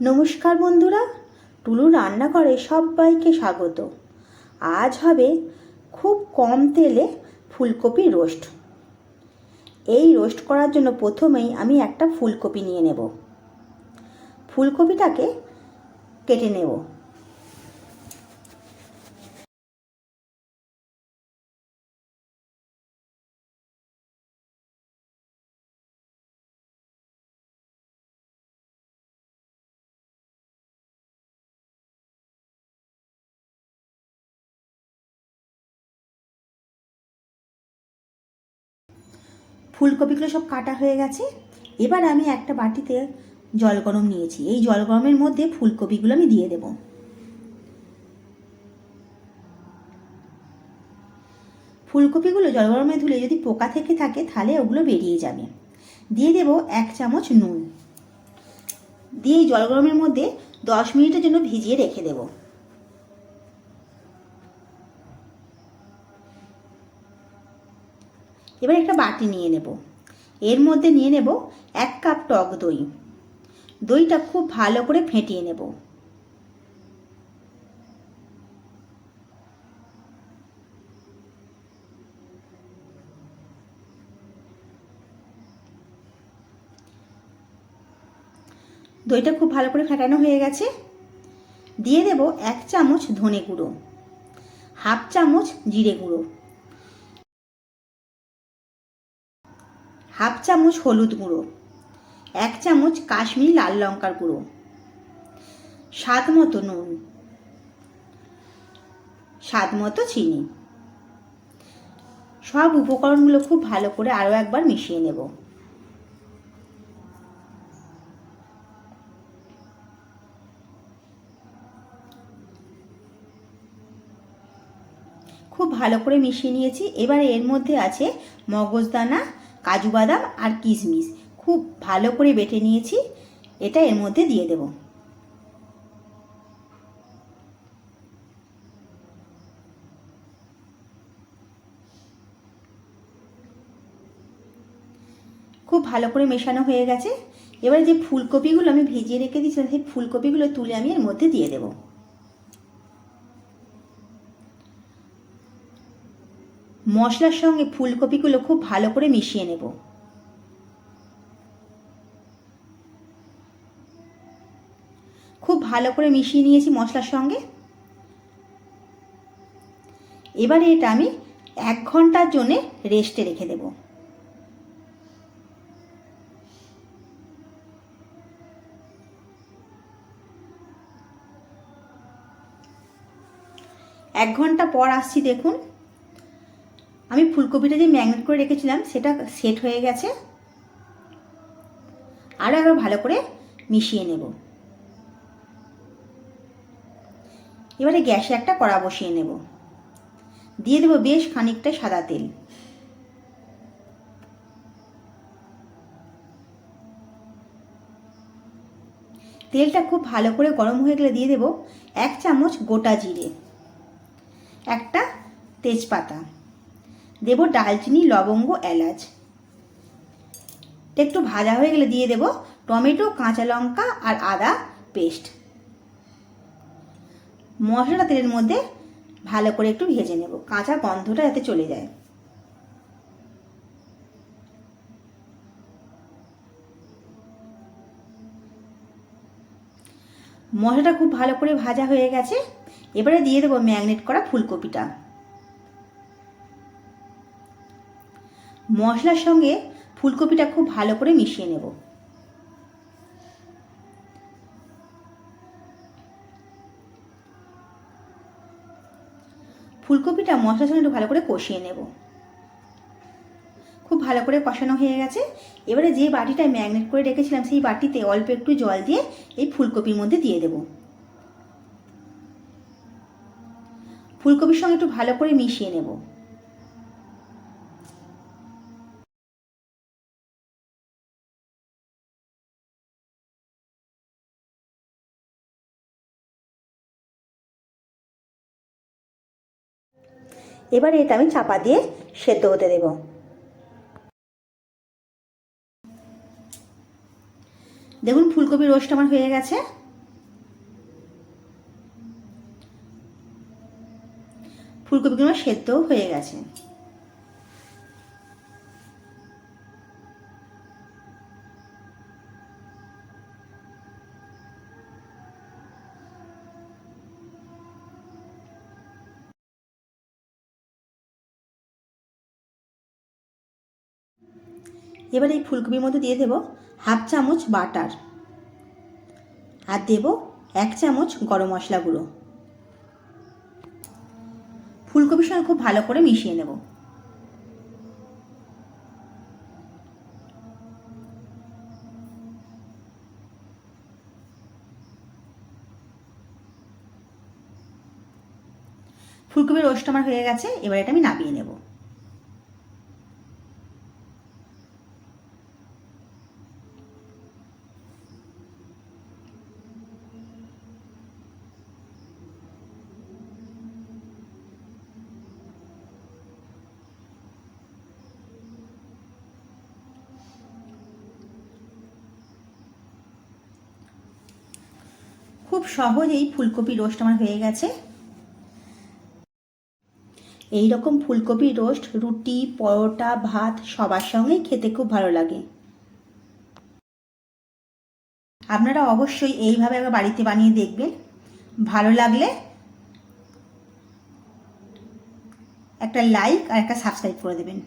নমস্কার বন্ধুরা, টুলু রান্নাঘরে সবাইকে স্বাগত। আজ হবে খুব কম তেলে ফুলকপি রোস্ট। এই রোস্ট করার জন্য প্রথমেই আমি একটা ফুলকপি নিয়ে নেব। ফুলকপিটাকে কেটে নেব। ফুলকপিগুলো সব কাটা হয়ে গেছে। এবার আমি একটা বাটিতে জল গরম নিয়েছি। এই জল গরমের মধ্যে ফুলকপিগুলো আমি দিয়ে দেব। ফুলকপিগুলো জল গরমে ধুলে যদি পোকা থেকে থাকে, তাহলে ওগুলো বেরিয়ে যাবে। দিয়ে দেব এক চামচ নুন। দিয়ে জল গরমের মধ্যে দশ মিনিটের জন্য ভিজিয়ে রেখে দেবো। এবার একটা বাটি নিয়ে নেব। এর মধ্যে নিয়ে নেব এক কাপ টক দই। দইটা খুব ভালো করে ফেটিয়ে নেব। দইটা খুব ভালো করে ফেটানো হয়ে গেছে। দিয়ে দেব এক চামচ ধনে গুঁড়ো, হাফ চামচ জিরে গুঁড়ো। হাফ চামচ হলুদ গুঁড়ো, এক চামচ কাশ্মীরি লাল লঙ্কার গুঁড়ো, স্বাদ মতো নুন, স্বাদ মতো চিনি। সব উপকরণগুলো খুব ভালো করে আরও একবার মিশিয়ে নেব। খুব ভালো করে মিশিয়ে নিয়েছি। এবারে এর মধ্যে আছে মগজদানা কাজু বাদাম আর কিশমিশ। খুব ভালো করে বেটে নিয়েছি। এটা এর মধ্যে দিয়ে দেব। খুব ভালো করে মেশানো হয়ে গেছে। এবারে যে ফুলকপিগুলো আমি ভিজিয়ে রেখে দিয়েছিলাম, সেই ফুলকপিগুলো তুলে আমি এর মধ্যে দিয়ে দেবো। মশলার সঙ্গে ফুলকপিগুলো খুব ভালো করে মিশিয়ে নেব। খুব ভালো করে মিশিয়ে নিয়েছি মশলার সঙ্গে। এবারে এটা আমি এক ঘণ্টার জন্যে রেস্টে রেখে দেব। এক ঘণ্টা পর আসছি দেখুন। আমি ফুলকপিটা যে ম্যাগনেট করে রেখেছিলাম, সেটা সেট হয়ে গেছে। আরও একবার ভালো করে মিশিয়ে নেব। এবারে গ্যাসে একটা কড়া বসিয়ে নেব। দিয়ে দেবো বেশ খানিকটা সাদা তেল। তেলটা খুব ভালো করে গরম হয়ে গেলে দিয়ে দেব এক চামচ গোটা জিরে। একটা তেজপাতা। দেব ডালচিনি, লবঙ্গ, এলাচ। একটু ভাজা হয়ে গেলে দিয়ে দেব টমেটো, কাঁচা লঙ্কা আর আদা পেস্ট। মশলাটা তেলের মধ্যে ভালো করে একটু ভেজে নেব। কাঁচা গন্ধটা যাতে চলে যায়। মশলাটা খুব ভালো করে ভাজা হয়ে গেছে। এবারে দিয়ে দেবো ম্যাগনেট করা ফুলকপিটা। মশলার সঙ্গে ফুলকপিটা খুব ভালো করে মিশিয়ে নেব। ফুলকপিটা মশলার সঙ্গে একটু ভালো করে কষিয়ে নেব। খুব ভালো করে কষানো হয়ে গেছে। এবারে যে বাটিটা ম্যাগনেট করে রেখেছিলাম, সেই বাটিতে অল্প একটু জল দিয়ে এই ফুলকপির মধ্যে দিয়ে দেব। ফুলকপির সঙ্গে একটু ভালো করে মিশিয়ে নেব। এবার এটা আমি চাপা দিয়ে সেদ্ধ হতে দেব। দেখুন, ফুলকপি রোস্ট আমার হয়ে গেছে। ফুলকপিগুলো সেদ্ধ হয়ে গেছে। এবার এই ফুলকপির মধ্যে দিয়ে দেব হাফ চামচ বাটার আর দেব এক চামচ গরম মশলা গুঁড়ো। ফুলকপির সঙ্গে খুব ভালো করে মিশিয়ে নেব। ফুলকপির রোস্ট আমার হয়ে গেছে, এবার এটা আমি নামিয়ে নেব। খুব সহজেই ফুলকপি রোস্ট আমার হয়ে গেছে। এই রকম ফুলকপি রোস্ট, রুটি, পরোটা, ভাত সবার সঙ্গেই খেতে খুব ভালো লাগে। আপনারা অবশ্যই এইভাবে একবার বাড়িতে বানিয়ে দেখবেন। ভালো লাগলে একটা লাইক আর একটা সাবস্ক্রাইব করে দেবেন।